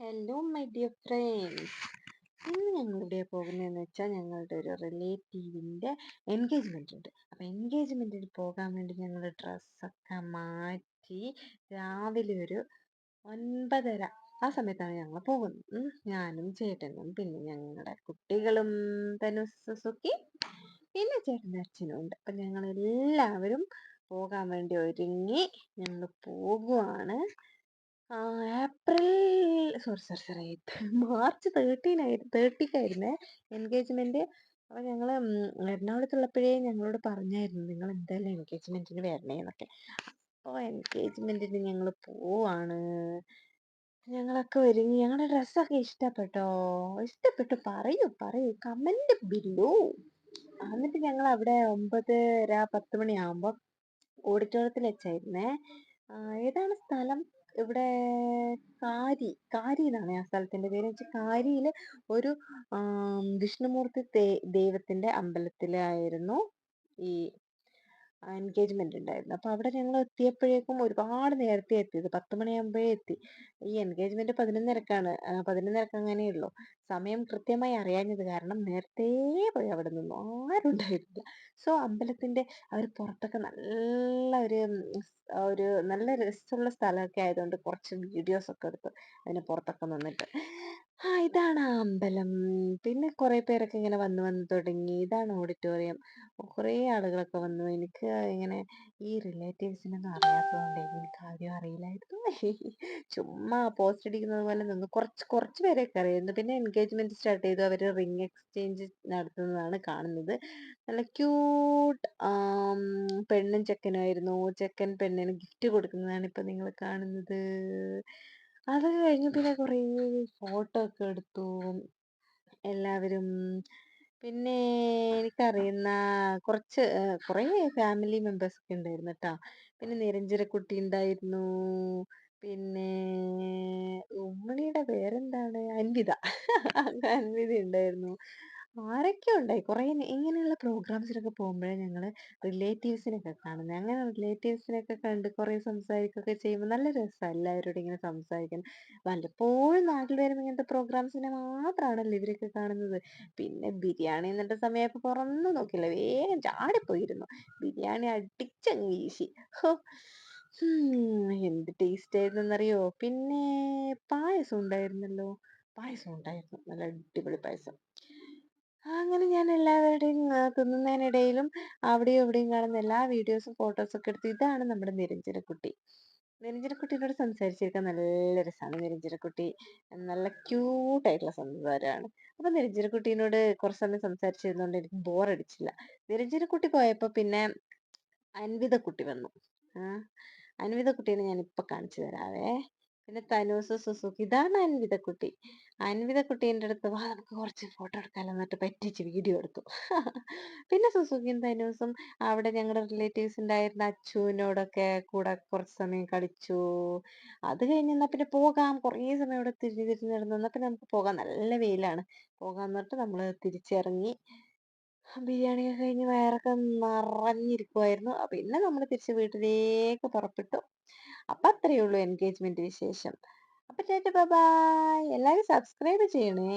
Hello my dear friends ഇന്ന് ഞങ്ങൾ ഇവിടെ പോകുന്നതെന്ന് വെച്ചാൽ ഞങ്ങളുടെ ഒരു റിലേറ്റീവിന്റെ എൻഗേജ്മെന്റ് ഉണ്ട്. അപ്പോൾ എൻഗേജ്മെന്റിന് പോകാൻ വേണ്ടി ഞങ്ങൾ ഡ്രസ്സൊക്കെ മാറ്റി രാവിലെ ഒരു ഒൻപതര ആ സമയത്താണ് ഞങ്ങൾ പോകുന്നത്. ഞാനും ചേട്ടനും പിന്നെ ഞങ്ങളുടെ കുട്ടികളും തനു സുസുക്കി പിന്നെ ചേട്ടന്റെ അച്ഛനും ഉണ്ട്. അപ്പം ഞങ്ങൾ എല്ലാവരും പോകാൻ വേണ്ടി ഒരുങ്ങി ഞങ്ങൾ പോകുവാണ്. April sorry sorry sorry March thirteen ആയിരുന്നു തേർട്ടിക്കായിരുന്നേ എൻഗേജ്മെന്റ് അപ്പോൾ ഞങ്ങൾ എറണാകുളത്തുള്ളപ്പോഴേ ഞങ്ങളോട് പറഞ്ഞായിരുന്നു നിങ്ങൾ എന്തായാലും എൻഗേജ്മെന്റിന് വരണേ എന്നൊക്കെ. അപ്പോൾ എൻഗേജ്മെന്റിന് ഞങ്ങൾ പോവാണ്. ഞങ്ങളൊക്കെ ഒരുങ്ങി ഞങ്ങളുടെ ഡ്രസ്സൊക്കെ ഇഷ്ടപ്പെട്ടോ? ഇഷ്ടപ്പെട്ടു. പറയൂ പറയൂ. കമന്റ് ബില്ലു. എന്നിട്ട് ഞങ്ങൾ അവിടെ ഒമ്പതര പത്ത് മണിയാകുമ്പോൾ ഓഡിറ്റോറിയത്തിൽ വെച്ചായിരുന്നേ. ഏതാണ് സ്ഥലം? ഇവിടെ കാരി കാരി എന്നാണ് ആ സ്ഥലത്തിന്റെ പേര്. വെച്ചാൽ കാരിയിൽ ഒരു വിഷ്ണുമൂർത്തി ദൈവത്തിന്റെ അമ്പലത്തിലായിരുന്നു ഈ എൻഗേജ്മെന്റ് ഉണ്ടായിരുന്നു അപ്പോൾ അവിടെ ഞങ്ങൾ എത്തിയപ്പോഴേക്കും ഒരുപാട് നേരത്തെ എത്തിയത് പത്ത് മണിയാകുമ്പോഴേ എത്തി. ഈ എൻഗേജ്മെന്റ് പതിനൊന്നരക്കാണ്. പതിനൊന്നരക്ക് അങ്ങനെയുള്ളൂ സമയം കൃത്യമായി അറിയാഞ്ഞത് കാരണം നേരത്തെ പോയി അവിടെ നിന്നു. ആരും ഉണ്ടായിരുന്നില്ല. സോ ആ അവർ പുറത്തൊക്കെ നല്ല ഒരു ഒരു നല്ല രസമുള്ള സ്ഥലമൊക്കെ ആയതുകൊണ്ട് കുറച്ച് വീഡിയോസ് ഒക്കെ എടുത്തു അതിന് പുറത്തൊക്കെ നിന്നിട്ട്. ആ ഇതാണ് ആ അമ്പലം. പിന്നെ കുറേ പേരൊക്കെ ഇങ്ങനെ വന്ന് വന്ന് തുടങ്ങി. ഇതാണ് ഓഡിറ്റോറിയം. കുറേ ആളുകളൊക്കെ വന്നു. എനിക്ക് ഇങ്ങനെ ഈ റിലേറ്റീവ്സിനൊന്നും അറിയാത്തതുകൊണ്ട് എനിക്ക് ആരും അറിയില്ലായിരുന്നു. ചുമ്മാ പോസ്റ്റ് അടിക്കുന്നത് പോലെ നിന്ന് കുറച്ച് കുറച്ച് പേരെയൊക്കെ അറിയായിരുന്നു. പിന്നെ എൻഗേജ്മെന്റ് സ്റ്റാർട്ട് ചെയ്തു. അവർ റിംഗ് എക്സ്ചേഞ്ച് നടത്തുന്നതാണ് കാണുന്നത്. നല്ല ക്യൂട്ട് പെണ്ണും ചെക്കനുമായിരുന്നു ചെക്കൻ പെണ്ണിന് ഗിഫ്റ്റ് കൊടുക്കുന്നതാണ് ഇപ്പോൾ നിങ്ങൾ കാണുന്നത്. അത് കഴിഞ്ഞു പിന്നെ കുറേ ഫോട്ടോ ഒക്കെ എടുത്തു. എല്ലാവരും. പിന്നെ എനിക്കറിയുന്ന കുറച്ച് കുറേ ഫാമിലി മെമ്പേഴ്സ് ഒക്കെ ഉണ്ടായിരുന്നു കേട്ടോ പിന്നെ നിരഞ്ജനക്കുട്ടി ഉണ്ടായിരുന്നു. പിന്നെ ഉമ്മിണിയുടെ പേരെന്താണ്? അൻവിത. അൻവിത ഉണ്ടായിരുന്നു. ആരൊക്കെ ഉണ്ടായി? കുറേ ഇങ്ങനെയുള്ള പ്രോഗ്രാംസിനൊക്കെ പോകുമ്പോഴേ ഞങ്ങൾ റിലേറ്റീവ്സിനൊക്കെ കാണുന്നത് അങ്ങനെ റിലേറ്റീവ്സിനൊക്കെ കണ്ട് കുറേ സംസാരിക്കുകയൊക്കെ ചെയ്യുമ്പോൾ നല്ല രസമാണ് എല്ലാവരോടും ഇങ്ങനെ സംസാരിക്കാൻ. വല്ലപ്പോഴും നാട്ടിൽ വരുമ്പോൾ ഇങ്ങനത്തെ പ്രോഗ്രാംസിനെ മാത്രമാണല്ലോ ഇവരൊക്കെ കാണുന്നത്. പിന്നെ ബിരിയാണി എന്നിട്ട് സമയത്ത് തുറന്നു നോക്കില്ല വേഗം ചാടിപ്പോയിരുന്നു. ബിരിയാണി അടിച്ചങ്ങ് വീശി. ഹോ. എന്ത് ടേസ്റ്റ് ആയിരുന്നെന്നറിയോ? പിന്നെ പായസം ഉണ്ടായിരുന്നല്ലോ? പായസം ഉണ്ടായിരുന്നു. നല്ല അടിപൊളി പായസം. അങ്ങനെ ഞാൻ എല്ലാവരുടെയും തിന്നുന്നതിനിടയിലും അവിടെയും ഇവിടെയും കാണുന്ന എല്ലാ വീഡിയോസും ഫോട്ടോസൊക്കെ എടുത്ത് ഇതാണ് നമ്മുടെ നിരഞ്ജനക്കുട്ടി. നിരഞ്ജനക്കുട്ടിയോട് സംസാരിച്ചിരിക്കാൻ നല്ല രസമാണ് നിരഞ്ജനക്കുട്ടി നല്ല ക്യൂട്ടായിട്ടുള്ള സംസാരമാണ്. അപ്പൊ നിരഞ്ജനക്കുട്ടീനോട് കുറച്ച് സമയം സംസാരിച്ചിരുന്നതുകൊണ്ട് എനിക്ക് ബോറടിച്ചില്ല നിരഞ്ജനക്കുട്ടി പോയപ്പോ പിന്നെ അൻവിതക്കുട്ടി വന്നു. അൻവിതക്കുട്ടീനെ ഞാൻ ഇപ്പൊ കാണിച്ചു തരാവേ. പിന്നെ തനൂസ് സുസുക്കി ഇതാണ് അൻവിതക്കുട്ടി. അൻവിതക്കുട്ടീന്റെ അടുത്ത് വാ നമുക്ക് കുറച്ച് ഫോട്ടോ എടുക്കാമല്ലോ എന്നിട്ട് പറ്റിച്ച് വീഡിയോ എടുത്തു. പിന്നെ സുസുക്കിയും തനൂസും അവിടെ ഞങ്ങളുടെ റിലേറ്റീവ്സ് ഉണ്ടായിരുന്ന അച്ചുവിനോടൊക്കെ കൂടെ കുറച്ച് സമയം കളിച്ചു. അത് കഴിഞ്ഞ് എന്നാൽ പിന്നെ പോകാം. കുറേ സമയം ഇവിടെ തിരിഞ്ഞ് തിരിഞ്ഞ് നടന്നു എന്നാൽ പിന്നെ നമുക്ക് പോകാം. നല്ല വെയിലാണ്. പോകാൻ പറഞ്ഞിട്ട് നമ്മൾ തിരിച്ചിറങ്ങി. ബിരിയാണിയൊക്കെ കഴിഞ്ഞ് വയറൊക്കെ നിറഞ്ഞിരിക്കുമായിരുന്നു പിന്നെ നമ്മൾ തിരിച്ച് വീട്ടിലേക്ക് പുറപ്പെട്ടു. അപ്പം അത്രയേ ഉള്ളൂ എൻഗേജ്മെന്റ് വിശേഷം അപ്പം ചേട്ടാ ബൈ. എല്ലാവരും സബ്സ്ക്രൈബ് ചെയ്യണേ.